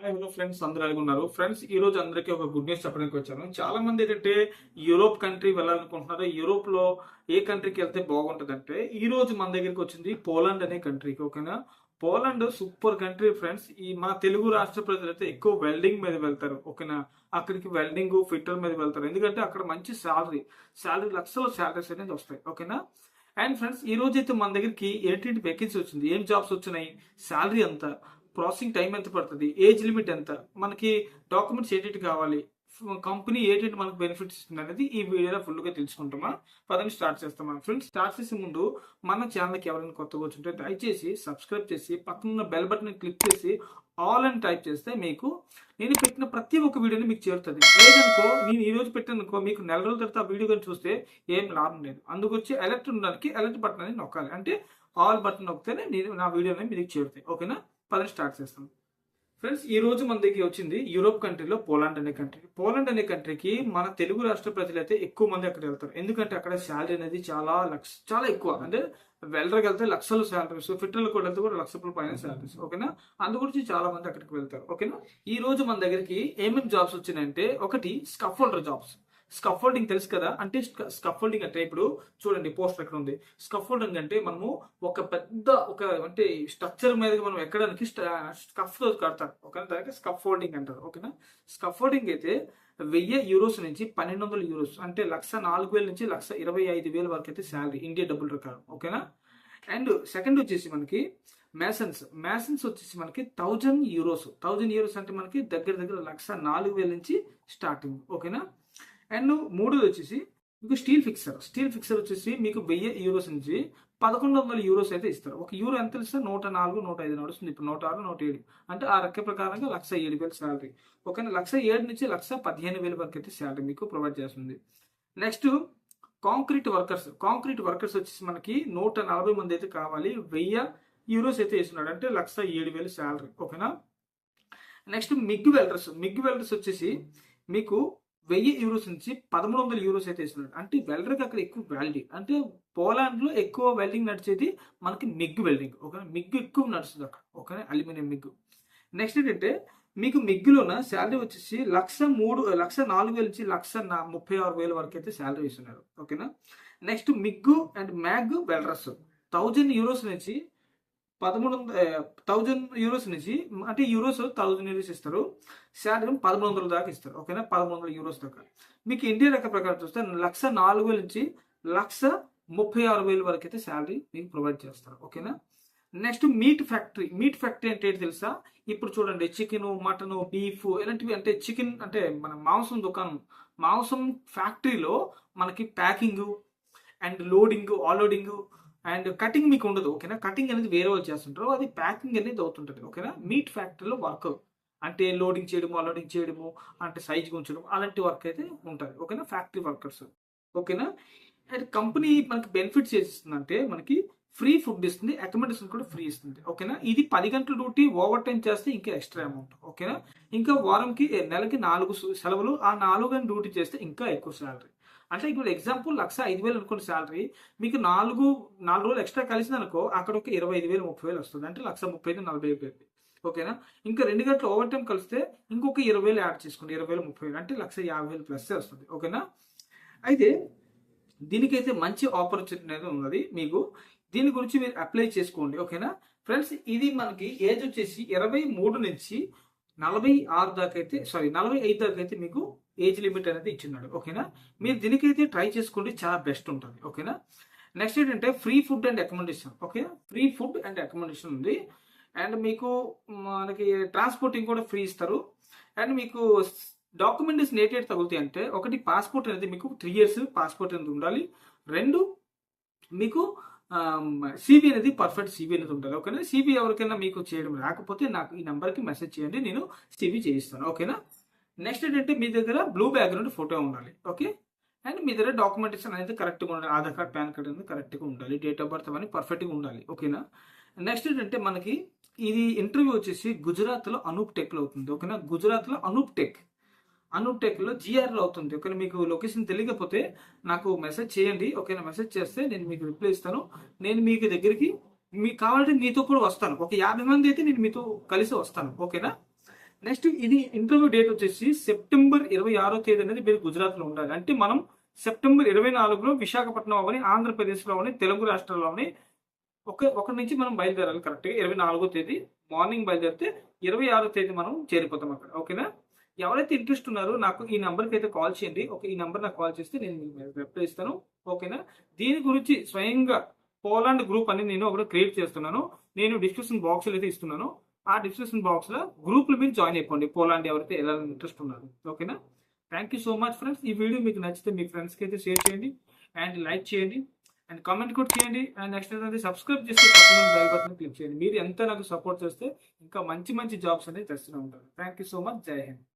Hi hello friends అందరూ ఎలా ఉన్నారు? ఫ్రెండ్స్ ఈ రోజు అందరికీ ఒక గుడ్ న్యూస్ చెప్పడానికి వచ్చాను. చాలా మంది ఏంటంటే యూరోప్ కంట్రీ వెళ్ళాలనుకుంటున్నారు. యూరోప్లో ఏ కంట్రీకి వెళ్తే బాగుంటుందంటే ఈ రోజు మన దగ్గరికి వచ్చింది పోలాండ్ అనే కంట్రీకి ఓకేనా పోలాండ్ సూపర్ కంట్రీ ఫ్రెండ్స్ ఈ మన తెలుగు రాష్ట్ర ప్రజలు అయితే ఎక్కువ వెల్డింగ్ మీద వెళ్తారు ఓకేనా అక్కడికి వెల్డింగ్ ఫిట్టర్ మీద వెళ్తారు. ఎందుకంటే అక్కడ మంచి శాలరీ శాలరీ లక్షల శాలరీస్ అనేది వస్తాయి ఓకేనా అండ్ ఫ్రెండ్స్ ఈ రోజు అయితే మన దగ్గరికి ఏంటి వెకెన్సీ వచ్చింది. ఏం జాబ్స్ వచ్చినాయి? శాలరీ ఎంత ప్రాసెసింగ్ టైం ఎంత పడుతుంది? ఏజ్ లిమిట్ ఎంత? మనకి డాక్యుమెంట్స్ ఏంటి కావాలి? కంపెనీ ఏంటంటే మనకు బెనిఫిట్స్ ఇస్తుంది అనేది ఈ వీడియోలో ఫుల్గా తెలుసుకుంటామా? పదవి స్టార్ట్ చేస్తామా? ఫ్రెండ్స్ స్టార్ట్ చేసే ముందు మన ఛానల్కి ఎవరైనా కొత్తగా వచ్చుంటే దయచేసి సబ్స్క్రైబ్ చేసి పక్కన బెల్ బటన్ క్లిక్ చేసి ఆల్ అని టైప్ చేస్తే మీకు నేను పెట్టిన ప్రతి ఒక్క వీడియోని మీకు చేరుతుంది. లేదనుకో నేను ఈ రోజు పెట్టానుకో మీకు నెల రోజుల తర్వాత ఆ వీడియో కానీ చూస్తే ఏం లాభం లేదు. అందుకొచ్చి అలర్ట్ ఉండడానికి అలర్ట్ బటన్ అనేది నొక్కాలి. అంటే ఆల్ బటన్ నొక్కితేనే నేను నా వీడియో అనేది మీకు చేరుతాయి. ఓకేనా? పదని స్టార్ట్ చేస్తాం. ఫ్రెండ్స్ ఈ రోజు మన దగ్గర వచ్చింది యూరోప్ కంట్రీలో పోలాండ్ అనే కంట్రీ. పోలాండ్ అనే కంట్రీకి మన తెలుగు రాష్ట్ర ప్రజలు అయితే ఎక్కువ మంది అక్కడ వెళ్తారు. ఎందుకంటే అక్కడ శాలరీ అనేది చాలా లక్ష చాలా ఎక్కువ. అంటే వెళ్ళరికి వెళ్తే లక్షలు శాలరీస్ ఫిట్టర్లు కూడా వెళ్తే కూడా లక్ష రూపాయల పైన శాలరీస్ ఓకేనా? అందు గురించి చాలా మంది అక్కడికి వెళ్తారు ఓకేనా? ఈ రోజు మన దగ్గరికి ఏమేమి జాబ్స్ వచ్చినాయంటే ఒకటి స్కఫోల్డర్ జాబ్స్. స్కఫోల్డింగ్ తెలుసు కదా? అంటే స్కఫోల్డింగ్ అంటే ఇప్పుడు చూడండి పోస్టర్ ఎక్కడ ఉంది? స్కఫోల్డింగ్ అంటే మనము ఒక పెద్ద ఒక అంటే స్ట్రక్చర్ మీద మనం ఎక్కడానికి స్కఫ్ కడతారు ఓకేనా? దానికి స్కఫోల్డింగ్ అంటారు. ఓకేనా? స్కఫోల్డింగ్ అయితే వెయ్యి యూరోస్ నుంచి పన్నెండు వందల యూరోస్ అంటే లక్ష నాలుగు వేల నుంచి లక్ష ఇరవై ఐదు వేల వరకు అయితే శాలరీ ఇండియా డబ్బులు ప్రకారం ఓకేనా? అండ్ సెకండ్ వచ్చేసి మనకి మ్యాసన్స్ మ్యాసన్స్ వచ్చేసి మనకి థౌజండ్ యూరోస్ థౌజండ్ యూరోస్ అంటే మనకి దగ్గర దగ్గర లక్ష నాలుగు వేల నుంచి స్టార్టింగ్ ఓకేనా? అండ్ మూడోది వచ్చేసి మీకు స్టీల్ ఫిక్సర్. స్టీల్ ఫిక్సర్ వచ్చేసి మీకు వెయ్యి యూరోస్ నుంచి పదకొండు వందల యూరోస్ అయితే ఇస్తారు. ఒక యూరో ఎంత ఇస్తే నూట నాలుగు నూట ఐదు నడుస్తుంది ఇప్పుడు నూట ఆరు నూట ఏడు. అంటే ఆ రెక్క ప్రకారంగా లక్ష ఏడు వేలు శాలరీ ఓకే లక్ష ఏడు నుంచి లక్ష పదిహేను వేల వరకు అయితే శాలరీ మీకు ప్రొవైడ్ చేస్తుంది. Next concrete workers concrete workers వచ్చేసి మనకి నూట నలభై మంది అయితే కావాలి. వెయ్యి యూరోస్ అయితే ఇస్తున్నాడు అంటే లక్ష ఏడు వేలు శాలరీ ఓకేనా? Next MIG welders. MIG welders వచ్చేసి మీకు వెయ్యి యూరోస్ నుంచి పదమూడు వందల యూరోస్ అయితే ఇస్తున్నాడు. అంటే వెల్డర్కి అక్కడ ఎక్కువ వెల్డింగ్ అంటే పోలాండ్లో ఎక్కువ వెల్డింగ్ నడిచేది మనకి మిగ్ వెల్డింగ్ ఓకే మిగ్ ఎక్కువ నడుస్తుంది అక్కడ. ఓకే అల్యూమినియం మిగ్ నెక్స్ట్ ఏంటంటే మీకు మిగ్గులోన శాలరీ వచ్చేసి లక్ష మూడు లక్ష నాలుగు వేల నుంచి లక్ష ముప్పై ఆరు వేల వరకు అయితే శాలరీ ఇస్తున్నారు. ఓకేనా? Next MIG and MAG welders thousand euros నుంచి పదమూడు థౌజండ్ యూరోస్ నుంచి అంటే యూరోస్ థౌజండ్ యూరోస్ ఇస్తారు. శాలరీ పదమూడు వందల దాకా ఇస్తారు. ఓకేనా? పదమూడు వందల యూరోస్ దాకా. మీకు ఇండియా లెక్క ప్రకారం చూస్తే లక్ష నాలుగు వేల నుంచి లక్ష ముప్పై ఆరు వేల వరకు అయితే శాలరీ మీకు ప్రొవైడ్ చేస్తారు. ఓకేనా? Next meat factory. Meat factory అంటే ఏంటి తెలుసా? ఇప్పుడు చూడండి చికెన్ మటన్ బీఫ్ ఇలాంటివి అంటే చికెన్ అంటే మన మాంసం దుకాణం. మాంసం ఫ్యాక్టరీలో మనకి ప్యాకింగ్ అండ్ లోడింగ్ ఆలోడింగ్ అండ్ కటింగ్ మీకు ఉండదు ఓకేనా? కటింగ్ అనేది వేరే వాళ్ళు చేస్తుంటారు అది ప్యాకింగ్ అనేది అవుతుంటుంది ఓకేనా? మీట్ ఫ్యాక్టరీలో వర్క్. అంటే లోడింగ్ చేయడము అన్లోడింగ్ చేయడము అంటే సైజ్ ఉంచడం అలాంటి వర్క్ అయితే ఉంటుంది ఓకేనా? ఫ్యాక్టరీ వర్కర్స్ ఓకేనా? అండ్ కంపెనీ మనకి బెనిఫిట్స్ చేసిస్తుందంటే మనకి ఫ్రీ ఫుడ్ ఇస్తుంది అకామిడేషన్ కూడా ఫ్రీ ఇస్తుంది ఓకేనా? ఇది పది గంటల డ్యూటీ ఓవర్ టైం చేస్తే ఇంకా ఎక్స్ట్రా అమౌంట్ ఓకేనా? ఇంకా వారంకి నెలకి నాలుగు సెలవులు ఆ నాలుగు గంటల డ్యూటీ చేస్తే ఇంకా ఎక్కువ శాలరీ. అంటే ఇప్పుడు ఎగ్జాంపుల్ లక్ష ఐదు వేలు అనుకోండి శాలరీ మీకు నాలుగు నాలుగు రోజులు ఎక్స్ట్రా కలిసింది అనుకో అక్కడ ఒక ఇరవై ఐదు వేలు ముప్పై వేలు వస్తుంది. అంటే లక్ష ముప్పై ఐదు నలభై వేలు. ఓకేనా ఇంకా రెండు గంటలు ఓవర్ టైం కలిస్తే ఇంకొక ఇరవై వేలు యాడ్ చేసుకోండి. ఇరవై వేలు ముప్పై వేలు. అంటే లక్ష యాభై వేలు ప్లస్ వస్తుంది. ఓకేనా అయితే దీనికైతే మంచి ఆపర్చునిటీ అనేది ఉన్నది మీకు. దీని గురించి మీరు అప్లై చేసుకోండి. ఓకేనా ఫ్రెండ్స్ ఇది మనకి ఏజ్ వచ్చేసి ఇరవై మూడు నుంచి నలభై ఆరు దాకా అయితే సారీ నలభై ఐదు దాకా అయితే మీకు ఏజ్ లిమిట్ అనేది ఇచ్చిన్నాడు. ఓకేనా? మీరు దీనికైతే ట్రై చేసుకోండి. చాలా బెస్ట్ ఉంటుంది. ఓకేనా? నెక్స్ట్ ఏంటంటే free food and accommodation. Okay free food and accommodation ఉంది. అండ్ మీకు మనకి ట్రాన్స్పోర్టింగ్ కూడా ఫ్రీ ఇస్తారు. అండ్ మీకు డాక్యుమెంట్స్ నేటెడ్ తగులుతాయి అంటే ఒకటి పాస్పోర్ట్ అనేది మీకు త్రీ ఇయర్స్ పాస్పోర్ట్ అనేది ఉండాలి. రెండు మీకు సిబి అనేది పర్ఫెక్ట్ సిబి అనేది ఉండాలి. ఓకేనా? సిబి ఎవరికైనా మీకు చేయడం రాకపోతే నాకు ఈ నెంబర్కి మెసేజ్ చేయండి. నేను సిబి చేయిస్తాను. ఓకేనా? నెక్స్ట్ ఏంటంటే మీ దగ్గర బ్లూ బ్యాక్గ్రౌండ్ ఫోటో ఉండాలి ఓకే అండ్ మీ దగ్గర డాక్యుమెంటేషన్ అనేది కరెక్ట్గా ఉండాలి. ఆధార్ కార్డ్ పాన్ కార్డ్ అనేది కరెక్ట్గా ఉండాలి. డేట్ ఆఫ్ బర్త్ అవన్నీ పర్ఫెక్ట్గా ఉండాలి ఓకేనా నెక్స్ట్ ఏంటంటే మనకి ఇది ఇంటర్వ్యూ వచ్చేసి గుజరాత్లో అనూప్ టెక్లో అవుతుంది ఓకేనా గుజరాత్లో అనూప్ టెక్ అనూప్ టెక్లో జిఆర్లో అవుతుంది ఓకేనా మీకు లొకేషన్ తెలియకపోతే నాకు మెసేజ్ చేయండి ఓకేనా మెసేజ్ చేస్తే నేను మీకు రిప్లై ఇస్తాను. నేను మీకు దగ్గరికి మీకు కావాలంటే మీతో కూడా వస్తాను. ఒక యాభై మంది అయితే నేను మీతో కలిసి వస్తాను ఓకేనా నెక్స్ట్ ఇది ఇంటర్వ్యూ డేట్ వచ్చేసి సెప్టెంబర్ ఇరవై ఆరో తేదీ అనేది మీరు గుజరాత్లో ఉండాలి. అంటే మనం సెప్టెంబర్ ఇరవై నాలుగులో విశాఖపట్నం అవని ఆంధ్రప్రదేశ్లో అవని తెలుగు రాష్ట్రాల్లోని ఒక ఒకటి నుంచి మనం బయలుదేరాలి కరెక్ట్గా ఇరవై నాలుగో తేదీ మార్నింగ్ బయలుదేరితే ఇరవై ఆరో తేదీ మనం చేరిపోతాం అక్కడ. ఓకేనా ఎవరైతే ఇంట్రెస్ట్ ఉన్నారో నాకు ఈ నెంబర్కి అయితే కాల్ చేయండి. ఒక ఈ నెంబర్ నాకు కాల్ చేస్తే నేను రిప్లై ఇస్తాను. ఓకేనా దీని గురించి స్వయంగా పోలాండ్ గ్రూప్ అని నేను ఒకటి క్రియేట్ చేస్తున్నాను. నేను డిస్క్రిప్షన్ బాక్స్లో అయితే ఇస్తున్నాను. ఆ డిస్క్రిప్షన్ బాక్స్లో మీరు జాయిన్ అయిపోండి. పోలాండ్ ఎవరైతే వెళ్ళాలని ఇంట్రెస్ట్ ఉన్నారు. ఓకేనా? Thank you so much friends ఈ వీడియో మీకు నచ్చితే మీ ఫ్రెండ్స్కి అయితే షేర్ చేయండి. అండ్ లైక్ చేయండి. అండ్ కామెంట్ కూడా చేయండి. అండ్ నెక్స్ట్ ఏంటంటే సబ్స్క్రైబ్ చేస్తే పక్కన బెల్ బటన్ క్లిక్ చేయండి. మీరు ఎంత నాకు సపోర్ట్ చేస్తే ఇంకా మంచి మంచి జాబ్స్ అనేది తెస్తూనే ఉంటారు. థ్యాంక్ యూ సో మచ్ జై హింద్